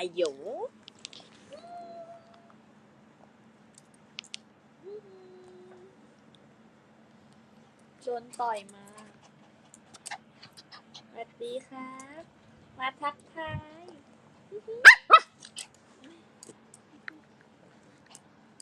ายอยู่โดนต่อยมาสวัสดีครับ มาทักทาย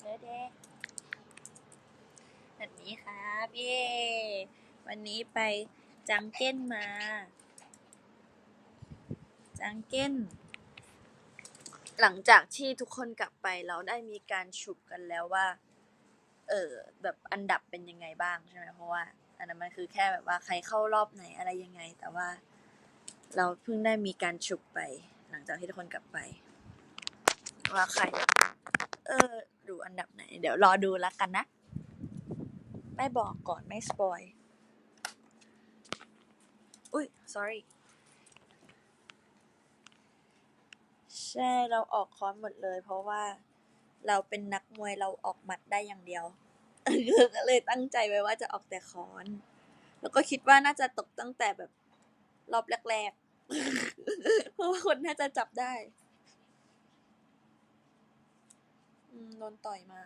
เด้อเด้สวัสดีครับ เย่วันนี้ไปจังเก้นมา จังเก้น หลังจากที่ทุกคนกลับไปเราได้มีการฉุบกันแล้วว่า เออแบบอันดับเป็นยังไงบ้างใช่ไหมเพราะว่า อันนั้นมันคือแค่แบบว่าใครเข้ารอบไหนอะไรยังไง แต่ว่า เราเพิ่งได้มีการฉุบไป หลังจากที่ทุกคนกลับไป ว่าใคร เออ ดูอันดับไหน เดี๋ยวรอดูแล้วกันนะ ไม่บอกก่อนไม่สปอยอุ้ย sorry ใช่เราออกค้อนหมดเลย เพราะว่าเราเป็นนักมวยเราออกหมัดได้อย่างเดียว ก็เลยตั้งใจไว้ว่าจะออกแต่ค้อน แล้วก็คิดว่าน่าจะตกตั้งแต่แบบรอบแรกๆ เพราะว่าคนน่าจะจับได้อืมโดนต่อยมา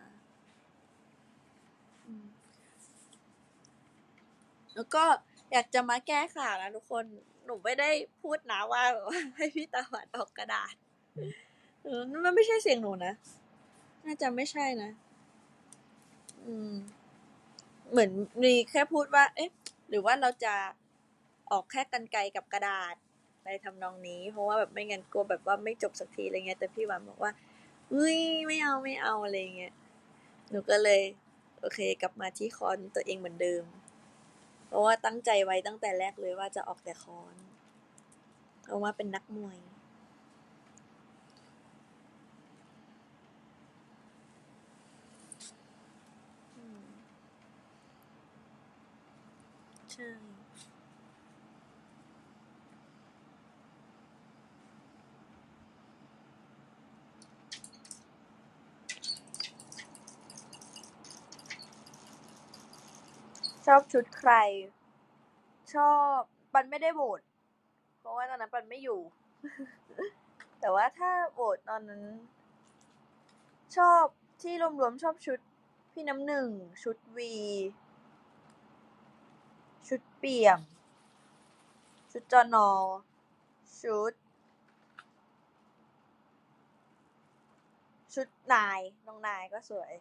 แล้วก็อยากจะมาแก้ข่าวนะทุกคน หนูไม่ได้พูดนะว่าแบบว่าให้พี่ตาหวานออกกระดาษ มันไม่ใช่เสียงหนูนะ น่าจะไม่ใช่นะ อืม เหมือนมีแค่พูดว่า เอ๊ะ หรือว่าเราจะออกแค่กันไกรกับกระดาษในทำนองนี้ เพราะว่าแบบไม่งั้นกลัวแบบว่าไม่จบสักทีอะไรเงี้ยแต่พี่หวานบอกว่าเฮ้ยไม่เอาไม่เอาอะไรเงี้ยหนูก็เลย โอเค กลับมาที่คอนตัวเองเหมือนเดิม เพราะว่าตั้งใจไว้ตั้งแต่แรกเลยว่าจะออกแต่คอนเพราะว่าเป็นนักมวย ใช่ชอบชุดใคร ชอบปันไม่ได้โหวตเพราะว่าตอนนั้นปันไม่อยู่ แต่ว่าถ้าโหวตตอนนั้น ชอบที่รวมๆชอบชุดพี่น้ำหนึ่งชุดวี เปี่ยม ชุดจอนอชุด ชุดนาย น้องนายก็สวย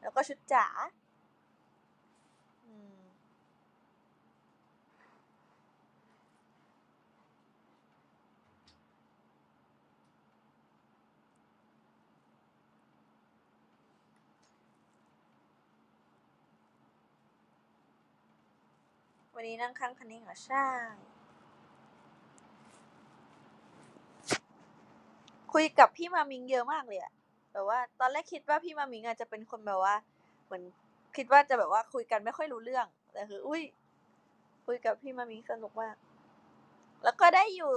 แล้วก็ชุดจ๋า วันนี้นั่งข้างคันนี้เหรอใช่ คุยกับพี่มามิงเยอะมากเลยอะแบบว่า ตอนแรกคิดว่าพี่มามิงอาจจะเป็นคนแบบว่า เหมือนคิดว่าจะแบบว่าคุยกันไม่ค่อยรู้เรื่อง แต่คือ อุ้ย คุยกับพี่มามิงสนุกมาก แล้วก็ได้อยู่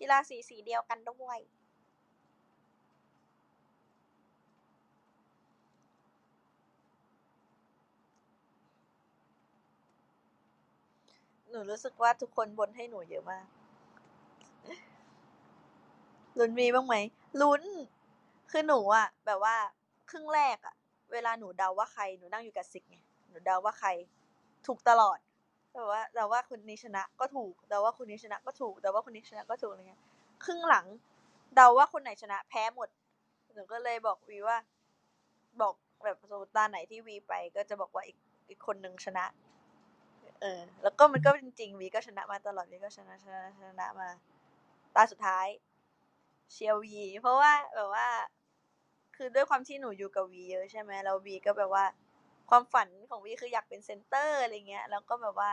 กีฬาสีสีเดียวกันด้วย หนูรู้สึกว่าทุกคนบ่นให้หนูเยอะมากลุ้นมีบ้างไหมลุ้น คือหนูอะแบบว่าครึ่งแรกอะเวลาหนูเดาว่าใครหนูนั่งอยู่กับซิกไงหนูเดาว่าใคร ถูกตลอดแบบว่าเดาว่าคนนี้ชนะก็ถูกเดาว่าคนนี้ชนะก็ถูกเดาว่าคนนี้ชนะก็ถูกอะไรเงี้ยครึ่งหลัง เดาว่าคนไหนชนะแพ้หมดหนูก็เลยบอกวีว่า บอกแบบสมมติตาไหนที่วีไปก็จะบอกว่าอีกอีกคนหนึ่งชนะ เออ แล้วก็มันก็จริงๆวีก็ชนะมาตลอดวีก็ชนะชนะชนะมา ตาสุดท้าย เชียร์วี เพราะว่าแบบว่า คือด้วยความที่หนูอยู่กับวีเยอะใช่ไหมแล้ววีก็แบบว่า ความฝันของวีคืออยากเป็นเซนเตอร์อะไรเงี้ย แล้วก็แบบว่า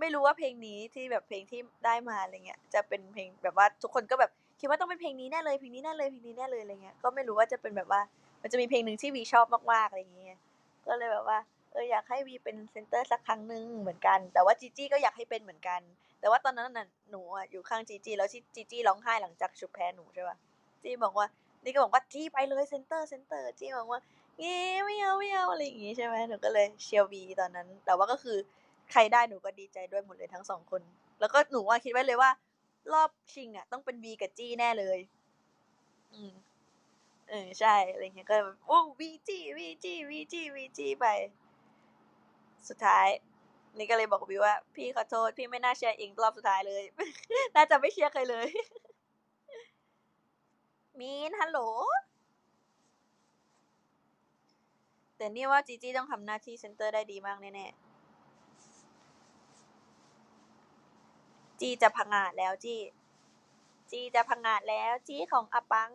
ไม่รู้ว่าเพลงนี้ที่แบบเพลงที่ได้มาอะไรเงี้ย จะเป็นเพลงแบบว่าทุกคนก็แบบคิดว่าต้องเป็นเพลงนี้แน่เลยเพลงนี้แน่เลยเพลงนี้แน่เลยอะไรเงี้ย ก็ไม่รู้ว่าจะเป็นแบบว่า มันจะมีเพลงหนึ่งที่วีชอบมากๆอะไรเงี้ย ก็เลยแบบว่า เอออยากให้วีเป็นเซนเตอร์สักครั้งหนึ่งเหมือนกัน แต่ว่าจีจี้ก็อยากให้เป็นเหมือนกัน แต่ว่าตอนนั้นน่ะหนูอยู่ข้างจีจี้แล้วจีจี้ร้องไห้หลังจากชุบแพ้หนูใช่ป่ะจี้บอกว่านี่ก็บอกว่าจี้ไปเลยเซนเตอร์เซนเตอร์จี้บอกว่าเงี้ไม่เอาไม่เอาอะไรอย่างงี้ใช่ไหมหนูก็เลยเชียร์วีตอนนั้น แต่ว่าก็คือใครได้หนูก็ดีใจด้วยหมดเลยทั้งสองคน แล้วก็หนูว่าคิดไว้เลยว่า รอบชิงอะ ต้องเป็นวีกับจี้แน่เลย อืมเออใช่อะไรเงี้ยก็แบบโอ้ VG VG VG VG ไป สุดท้าย นี่ก็เลยบอกกับบิวว่า พี่ขอโทษ พี่ไม่น่าเชียร์อิงรอบสุดท้ายเลย น่าจะไม่เชียร์ใครเลย มีนฮัลโหล แต่นี่ว่าจีจี้ต้องทำหน้าที่เซนเตอร์ได้ดีมากแน่ๆ จีจะผงาดแล้วจีจีจะผงาดแล้วจีของอาปัง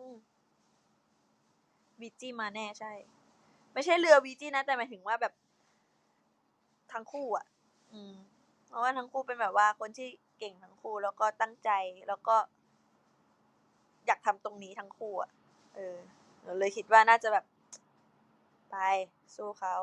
วีจีมาแน่ใช่ ไม่ใช่เรือวีจีนะ แต่หมายถึงว่าแบบ ทั้งคู่อะอืม เพราะว่าทั้งคู่เป็นแบบว่าคนที่เก่งทั้งคู่แล้วก็ตั้งใจแล้วก็ อยากทำตรงนี้ทั้งคู่อะเออหนูเลยคิดว่าน่าจะแบบ ไปสู้เขา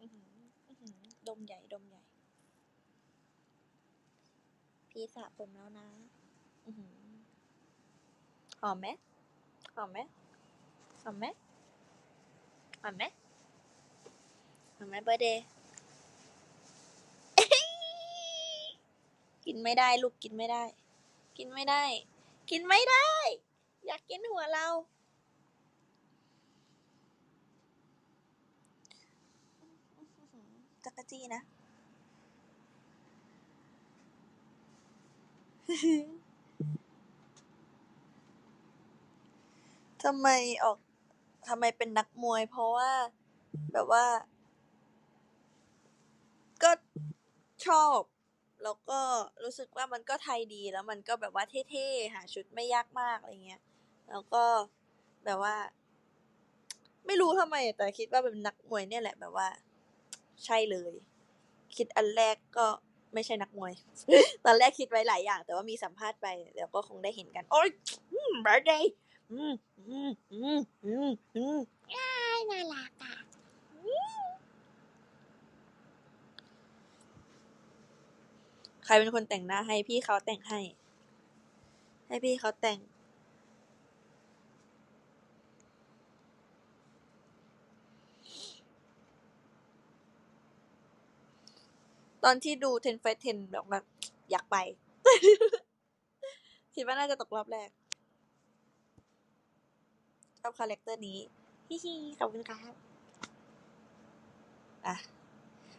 อื้อฮือ อื้อฮือ ดมใหญ่ดมใหญ่ พี่สระผมแล้วนะอือหอมไหมหอมไหมหอมไหมหอมไหมหอมไหมเบอร์เดย์กินไม่ได้ลูกกินไม่ได้ กินไม่ได้ กินไม่ได้ อยากกินหัวเรา อื้อฮือ จักรจี้นะ ทำไมออก ทำไมเป็นนักมวย เพราะว่า แบบว่า ก็ชอบ แล้วก็รู้สึกว่ามันก็ไทยดี แล้วมันก็แบบว่าเท่ๆ หาชุดไม่ยากมาก อะไรเงี้ย แล้วก็แบบว่า ไม่รู้ทำไม แต่คิดว่าเป็นนักมวยเนี่ยแหละแบบว่า ใช่เลย คิดอันแรกก็ไม่ใช่นักมวย ตอนแรกคิดไว้หลายอย่าง แต่ว่ามีสัมภาษณ์ไปเดี๋ยวก็คงได้เห็นกัน โอ๊ยอืมเบอร์เดย์อืมอืมอืมอืมอืมอ้ายน่ารักอะอืมใครเป็นคนแต่งหน้าให้พี่เขาแต่งให้ ให้พี่เขาแต่ง ตอนที่ดู10 Fight 10แบบว่าอยากไป คิดว่าน่าจะตกรอบแรกชอบคาแรกเตอร์นี้ฮิฮิขอบคุณครับอะ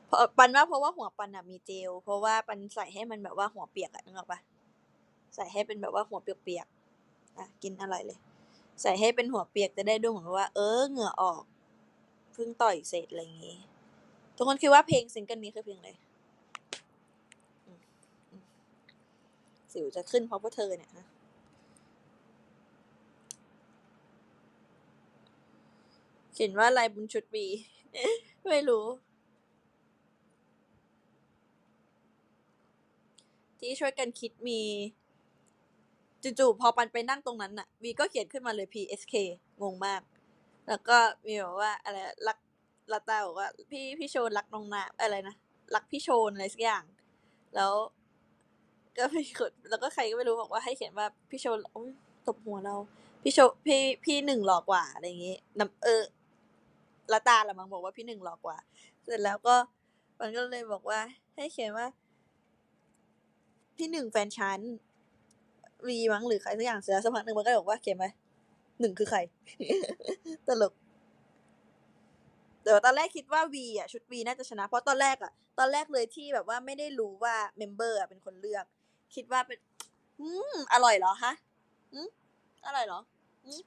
เพราะปันว่าเพราะว่าหัวปันน่ะมีเจล เพราะว่าปันใส่ให้มันแบบว่าหัวเปียกอะนึกออกปล่าใส่ให้เป็นแบบว่าหัวเปียกๆอะกินอร่อยเลย ใส่ให้เป็นหัวเปียกจะได้ดูเหมือนว่า เออเหงื่อออกเพิ่งต่อยเสร็จอะไรอย่างี้ ทุกคนคิดว่าเพลงซิงเกิลนี้คือเพลงอะไร?อืม อืม สิวจะขึ้นเพราะพวกเธอเนี่ยฮะเขียนว่าอะไรบนชุด V ไม่รู้ ที่ช่วยกันคิดมีจู่ๆพอปันไปนั่งตรงนั้นน่ะ V ก็เขียนขึ้นมาเลย PSK งงมาก แล้วก็มีแบบว่าอะไรรักลัตตาบอกว่าพี่พี่โชนรักน้องน้ำอะไรนะรักพี่โชนอะไรสักอย่าง แล้ว ก็มีคนแล้วก็ใครก็ไม่รู้บอกว่าให้เขียนว่าพี่โชนโอ๊ยตบหัวเรา พี่โชพี่พี่หนึ่งหลอกกว่าอะไรอย่างงี้น้ำเออลัตาแหละมั้งบอกว่าพี่หนึ่งหลอกกว่า เสร็จแล้วก็ปันก็เลยบอกว่า ให้เขียนว่า พี่หนึ่งแฟนฉัน V มั้งหรือใครสักอย่างเสร็จแล้วสักพักหนึ่งมันก็เลยบอกว่าเขียนไว้หนึ่งคือใคร ตลกแต่ว่าตอนแรกคิดว่า V อะชุด V น่าจะชนะ เพราะตอนแรกอะ ตอนแรกเลยที่แบบว่าไม่ได้รู้ว่าเมมเบอร์อะเป็นคนเลือก คิดว่าเป็น อืม อร่อยเหรอคะหืออร่อยเหรอหือ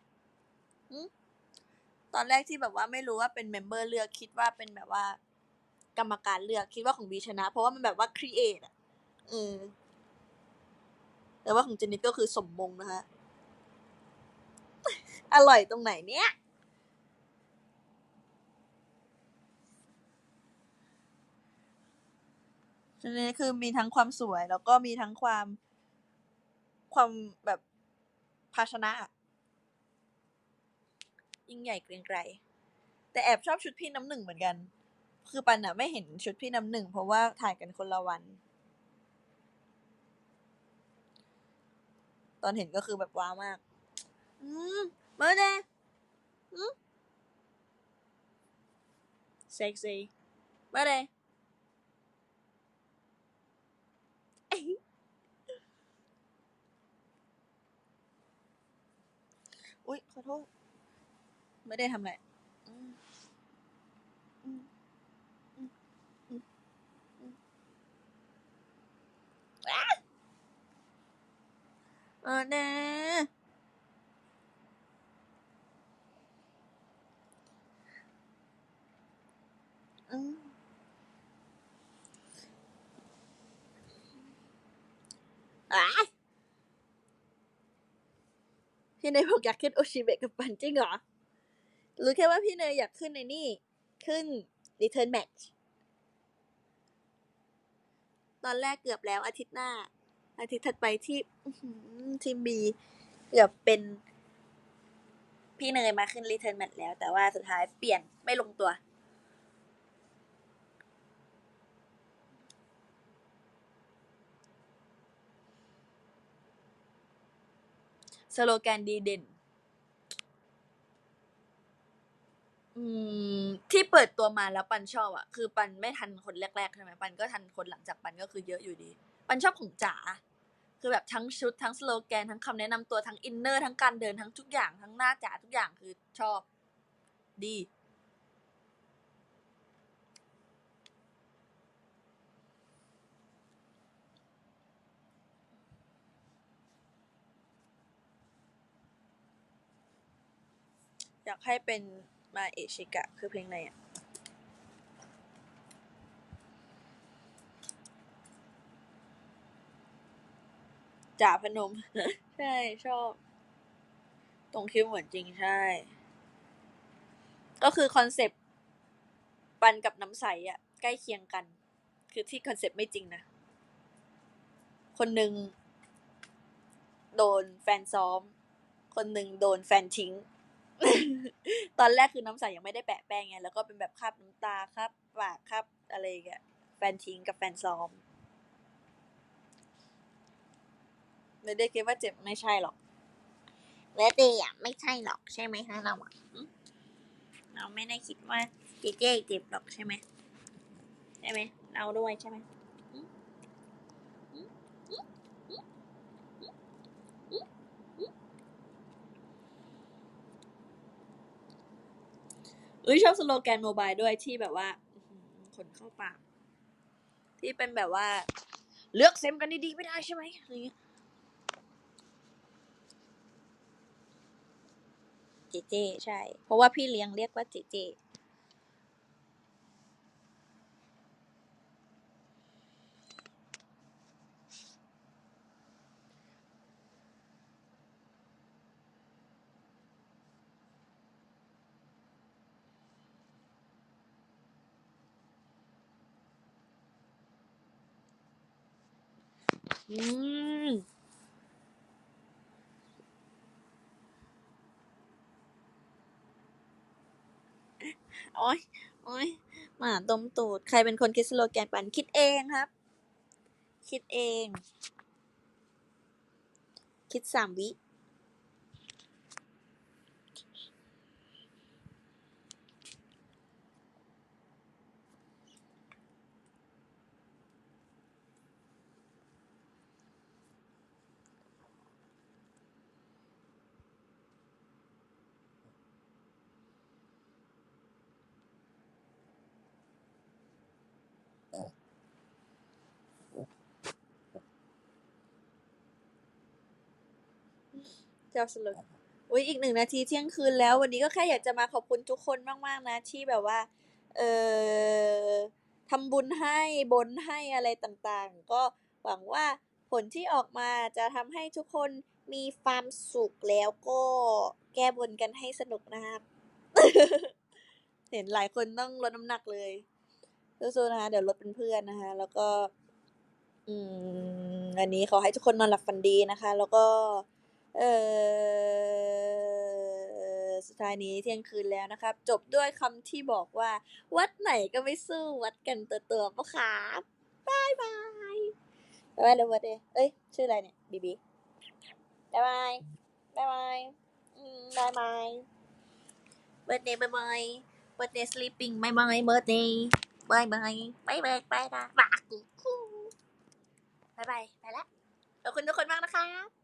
หือตอนแรกที่แบบว่าไม่รู้ว่าเป็นเมมเบอร์เลือกคิดว่าเป็นแบบว่า กรรมการเลือกคิดว่าของ V ชนะ เพราะว่ามันแบบว่าครีเอตอะเออแต่ว่าของเจนนิสก็คือสมมงนะคะอร่อยตรงไหนเนี่ย? ชุดนี้คือมีทั้งความสวย แล้วก็มีทั้งความ ความแบบภาชนะ ยิ่งใหญ่เกรียงไกรแต่แอบชอบชุดพี่น้ำหนึ่งเหมือนกัน คือปันน่ะไม่เห็นชุดพี่น้ำหนึ่งเพราะว่าถ่ายกันคนละวัน ตอนเห็นก็คือแบบว้าวมาก อืมเบอร์เดย์อืมเซ็กซี่เบอร์เดย์ อุ๊ย ขอโทษ ไม่ได้ทำอะไรเออืมอืมอืมอ้าเออเดย์อืมอ้า พี่เนยบอกอยากขึ้นโอชิเบะกับปันจริงเหรอ รู้แค่ว่าพี่เนยอยากขึ้นในนี่ ขึ้น Return Match ตอนแรกเกือบแล้วอาทิตย์หน้า อาทิตย์ถัดไปที่ทีมบีเกือบเป็น พี่เนยมาขึ้น Return Match แล้ว แต่ว่าสุดท้ายเปลี่ยนไม่ลงตัว สโลแกนดีเด่น อืม ที่เปิดตัวมาแล้วปันชอบอะคือปันไม่ทันคนแรกๆใช่ไหมปันก็ทันคนหลังจากปันก็คือเยอะอยู่ดี ปันชอบของจ๋าคือแบบทั้งชุดทั้งสโลแกนทั้งคำแนะนำตัวทั้งอินเนอร์ทั้งการเดินทั้งทุกอย่างทั้งหน้าจ๋าทุกอย่างคือชอบ ดี อยากให้เป็นมาเอชิกะ คือเพลงอะไรอะจ่าพนม ใช่ชอบ ตรงคิวเหมือนจริงใช่ ก็คือคอนเซปต์ปันกับน้ำใสอะใกล้เคียงกัน คือที่คอนเซปต์ไม่จริงนะ คนหนึ่งโดนแฟนซ้อม คนหนึ่งโดนแฟนทิ้ง ตอนแรกคือน้ำใสยังไม่ได้แปะแป้งไงแล้วก็เป็นแบบคราบน้ำตาคราบปากคราบอะไรอย่างเงี้ยแฟนทิ้งกับแฟนซ้อม ไม่ได้คิดว่าเจ็บไม่ใช่หรอกและเดย์อะไม่ใช่หรอกใช่ไหมคะเราอะอืมเราไม่ได้คิดว่าเจเจเจ็บหรอกใช่ไหมใช่ไหมเราด้วยใช่ไหมอืมอืมอืมอืมอืมอืมอืมเอุ้ยชอบสโลแกนโมบายด้วยที่แบบว่าคนเข้าปาก ที่เป็นแบบว่า เลือกเซมกันดีๆไม่ได้ใช่ไหมอะไรเงี้ยเจเจ ใช่ เพราะว่าพี่เลี้ยงเรียกว่าเจเจ อืมโอ๊ยโอ๊ยหมาดมตูด ใครเป็นคนคิดสโลแกนปันคิดเองครับ คิดเอง คิดสามวิ เจ้าสโลอุ้ยอีกหนึ่งนาทีเที่ยงคืนแล้ว วันนี้ก็แค่อยากจะมาขอบคุณทุกคนมาก ๆ นะ ที่แบบว่า เอ่อทำบุญให้บนให้อะไรต่างๆ ก็หวังว่าผลที่ออกมาจะทำให้ทุกคนมีความสุขแล้วก็แก้บนกันให้สนุกนะครับ เห็นหลายคนต้องลดน้ำหนักเลยสู้ๆนะคะเดี๋ยวลดเป็นเพื่อนนะคะ แล้วก็ อืมอันนี้ขอให้ทุกคนนอนหลับฝันดีนะคะ แล้วก็ เออสุดท้ายนี้เที่ยงคืนแล้วนะครับ จบด้วยคำที่บอกว่า วัดไหนก็ไม่สู้วัดกันตัวตัวปะครับบายบายบายบายเลยวัดเดย์เอ้ย ชื่ออะไรเนี่ยบีบีบายบายบายบายบายบายเบิร์ดเดย์บายบายเบิร์ดเดย์สลีปปิ้งบายบายเบิร์ดเดย์บายบายบายบายไปละบากบ๊ายบายไปละขอบคุณทุกคนมากนะคะ